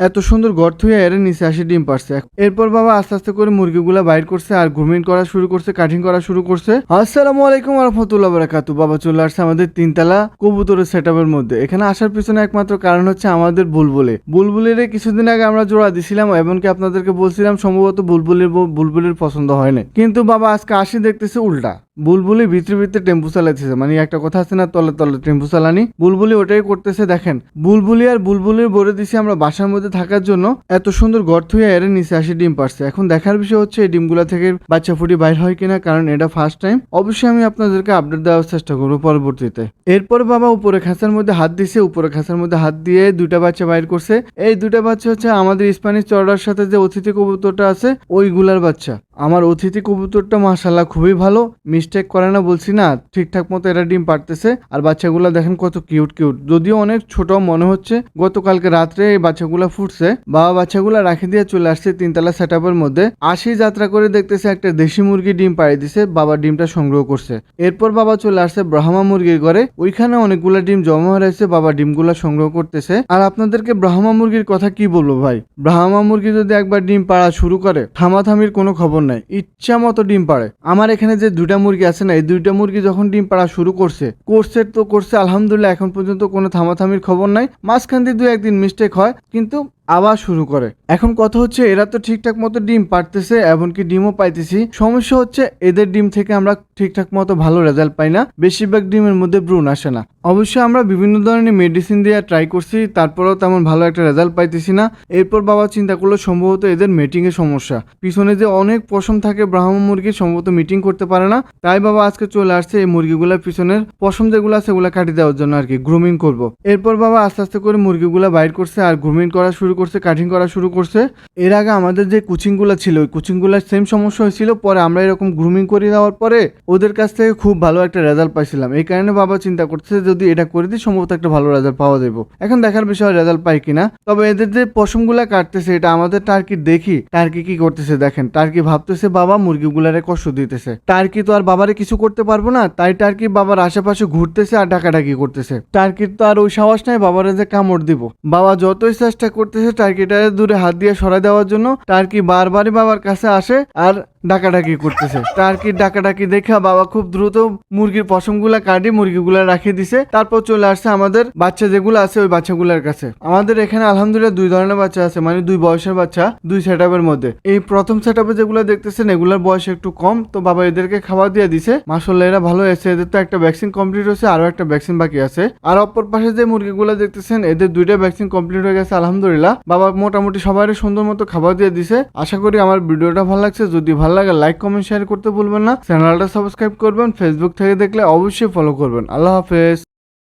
এত সুন্দর গর্ত হয়ে এর নিচে আসে ডিম পারছে এরপর বাবা আস্তে আস্তে করে মুরগিগুলা বাইর করছে আর গ্রুমিং করা শুরু করছে কাটিং করা শুরু করছে। আসসালামু আলাইকুম রহমতুল্লাহ বারাকাতু বাবা চলে আসছে আমাদের তিনতলা কবুতরের সেট মধ্যে। এখানে আসার পিছনে একমাত্র কারণ হচ্ছে আমাদের বুলবুলে। বুলবুলের কিছুদিন আগে আমরা জোড়া দিছিলাম, এমনকি আপনাদেরকে বলছিলাম সম্ভবত বুলবুলের বুলবুলের পছন্দ হয় কিন্তু বাবা আজকে আসি দেখতেছে উল্টা। বুলবুলি ভিতরে ভিতরে টেম্পু চালাইতেছে। মানে একটা কথা আছে না, তলে তলে টেম্পু চালানি? বুলবুলি ওটাই করতেছে, দেখেন। বুলবুলি আর বুলবুলির বলে দিছি আমরা বাসার মধ্যে থাকার জন্য, এত সুন্দর গর্ত হয়ে এর নিচে আসে ডিম পারছে এখন দেখার বিষয় হচ্ছে এই ডিমগুলা থেকে বাচ্চা ফুটি বাইর হয় কিনা, কারণ এটা ফার্স্ট টাইম অবশ্যই আমি আপনাদেরকে আপডেট দেওয়ার চেষ্টা করব পরবর্তীতে। এরপর বাবা উপরে খাঁচার মধ্যে হাত দিছে, উপরে খাঁচার মধ্যে হাত দিয়ে দুইটা বাচ্চা বাইর করছে। এই দুইটা বাচ্চা হচ্ছে আমাদের স্প্যানিশ চড়ার সাথে যে অতিথি কবুতরটা আছে, ওইগুলার বাচ্চা। আমার অতিথি কবুতরটা মাশাল্লাহ খুবই ভালো। মিস্টেক করে না, বলছি না, ঠিকঠাক মতো এরা ডিম পারতেছে আর বাচ্চাগুলো দেখেন কত কিউট কিউট যদিও অনেক ছোট মনে হচ্ছে, গতকালকে রাত্রে এই বাচ্চাগুলো ফুটছে। বাবা বাচ্চাগুলো রাখি দিয়ে চলে আসছে তিনতলা সেট মধ্যে। আসি যাত্রা করে দেখতেছে একটা দেশি মুরগি ডিম পাড়ি দিছে, বাবা ডিমটা সংগ্রহ করছে। এরপর বাবা চলে আসছে ব্রাহ্মা মুরগির ঘরে। ওইখানে অনেকগুলো ডিম জমা হয়ে রয়েছে, বাবা ডিমগুলো সংগ্রহ করতেছে। আর আপনাদেরকে ব্রাহ্মা মুরগির কথা কি বলব ভাই? ব্রাহ্মা মুরগি যদি একবার ডিম পাড়া শুরু করে, থামাথামির কোনো খবর নাই ইচ্ছা মতো ডিম পাড়ে। আমার এখানে যে দুইটা মুরগি আছে না, এই দুইটা মুরগি যখন ডিম পাড়া শুরু করছে করছে তো করছে, আলহামদুলিল্লাহ, এখন পর্যন্ত কোনো থামাথামির খবর নাই। মাঝখান দিয়ে দু একদিন মিস্টেক হয়, কিন্তু আবার শুরু করে। এখন কথা হচ্ছে, এরা তো ঠিকঠাক মতো ডিম পারতেছে এমনকি ডিমও পাইতেছি। সমস্যা হচ্ছে, এদের ডিম থেকে আমরা ঠিকঠাক মতো ভালো রেজাল্ট পাই না। বেশিরভাগ ডিমের মধ্যে ব্রুন আসে না। অবশ্যই আমরা বিভিন্ন ধরনের মেডিসিন দিয়ে ট্রাই করছি, তারপরেও তেমন ভালো একটা রেজাল্ট পাইতেছি না। এরপর বাবা চিন্তা করল, সম্ভবত এদের মিটিং এর সমস্যা। পিছনে যে অনেক পশম থাকে ব্রাহ্ম মুরগি সম্ভবত মিটিং করতে পারে না। তাই বাবা আজকে চলে আসছে এই মুরগিগুলোর পিছনের পশম যেগুলো আছে সেগুলো কাটি দেওয়ার জন্য আর কি গ্রুমিং করব। এরপর বাবা আস্তে আস্তে করে মুরগিগুলো বাইর করছে, আর গ্রুমিং করা শুরু করছে কাটিং করা শুরু করছে। এর আগে আমাদের যে কোচিংগুলো ছিল, ওই কোচিংগুলোর সেম সমস্যা হয়েছিল। পরে আমরা এরকম গ্রুমিং করে দেওয়ার পরে ওদের কাছ থেকে খুব ভালো একটা রেজাল্ট পাইছিলাম। এই কারণে বাবা চিন্তা করছে যদি এটা করে দিই, সম্ভবত একটা ভালো রেজাল্ট পাওয়া যাবে এখন দেখার বিষয় রেজাল্ট পাই কিনা? তবে এদের যে পশমগুলা কাটতেছে, এটা আমাদের টার্কি দেখি। টার্কি কি করতেছে দেখেন। টার্কি ভাবতেছে, বাবা, মুরগিগুলারে কষ্ট দিতেছে। টার্কি তো আর বাবারে কিছু করতে পারব না, তাই টার্কি বাবার আশেপাশে ঘুরতেছে আর ডাকাডাকি করতেছে। টার্কির তো আর ওই সাহস নাই, বাবারে যে কামড় দিব। বাবা যতই চেষ্টা করতেছে টার্কিটারে দূরে হাত দিয়ে সরাই দেওয়ার জন্য টার্কি বারবারই বাবার কাছে আসে আর ডাকাডাকি করতেছে। টার্কির ডাকাডাকি দেখা বাবা খুব দ্রুত মুরগির পশমগুলা কাটি মুরগিগুলা রাখিয়ে দিছে। তারপর চলে আসছে আমাদের বাচ্চা যেগুলো আছে ওই বাচ্চাগুলোর কাছে। আমাদের এখানে আলহামদুলিল্লাহ দুই ধরনের বাচ্চা আছে মানে দুই বয়সের বাচ্চা, দুই সেট মধ্যে। এই প্রথম সেট যেগুলো দেখতেছেন, এগুলোর বয়স একটু কম, তো বাবা এদেরকে খাবার দিয়ে দিছে। মাসাল্লাহ এরা ভালো আছে। এদের তো একটা ভ্যাকসিন কমপ্লিট হয়েছে আরও একটা ভ্যাকসিন বাকি আছে। আর অপর পাশে যে মুরগিগুলো দেখতেছেন, এদের দুইটা ভ্যাকসিন কমপ্লিট হয়ে গেছে, আলহামদুলিল্লাহ। বাবা মোটামুটি সবাই সুন্দর মতো খাবার দিয়ে দিছে। আশা করি আমার ভিডিওটা ভালো লাগছে। যদি ভালো লাগে লাইক কমেন্ট শেয়ার করতে ভুলবেন না। চ্যানেলটা সাবস্ক্রাইব করবেন ফেসবুক থেকে দেখলে অবশ্যই ফলো করবেন। আল্লাহ হাফেজ।